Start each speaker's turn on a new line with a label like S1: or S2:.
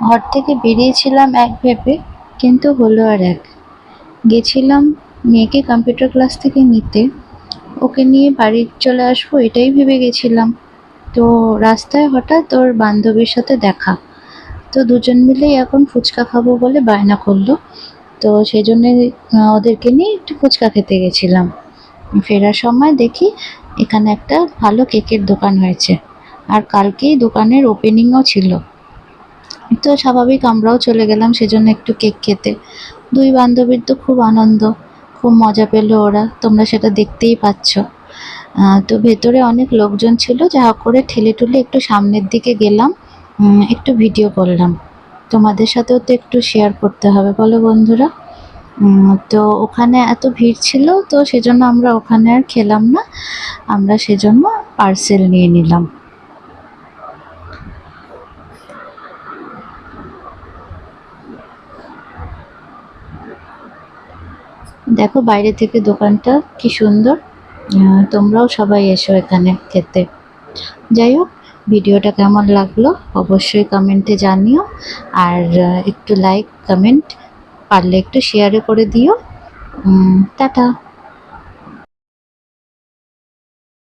S1: ঘর থেকে বেরিয়েছিলাম এক ভেবে, কিন্তু হলো আর এক। গেছিলাম মেয়েকে কম্পিউটার ক্লাস থেকে নিতে। ওকে নিয়ে বাড়ি চলে আসব এটাই ভেবে গেছিলাম। তো রাস্তায় হঠাৎ ওর বান্ধবীর সাথে দেখা। তো দুজন মিলেই এখন ফুচকা খাব বলে বায়না করল। তো সেই জন্যে ওদেরকে নিয়ে একটু ফুচকা খেতে গেছিলাম। ফেরার সময় দেখি এখানে একটা ভালো কেকের দোকান হয়েছে। আর কালকেই দোকানের ওপেনিংও ছিল। তো স্বাভাবিক আমরাও চলে গেলাম সেজন্য একটু কেক খেতে। দুই বান্ধবীর তো খুব আনন্দ, খুব মজা পেল ওরা, তোমরা সেটা দেখতেই পাচ্ছ। তো ভেতরে অনেক লোকজন ছিল, যা করে ঠেলে টুলে একটু সামনের দিকে গেলাম একটু ভিডিও করলাম। তোমাদের সাথেও তো একটু শেয়ার করতে হবে, বলো বন্ধুরা। তো ওখানে এত ভিড় ছিল, তো সেজন্য আমরা ওখানে আর খেলাম না। আমরা সেজন্য পার্সেল নিয়ে নিলাম। দেখো বাইরে থেকে দোকানটা কি সুন্দর। তোমরাও সবাই এসো এখানে খেতে। যাই হোক, ভিডিওটা কেমন লাগল অবশ্যই কমেন্টে জানিও। আর একটু লাইক কমেন্ট পারলে একটু শেয়ারে করে দিও। টাটা।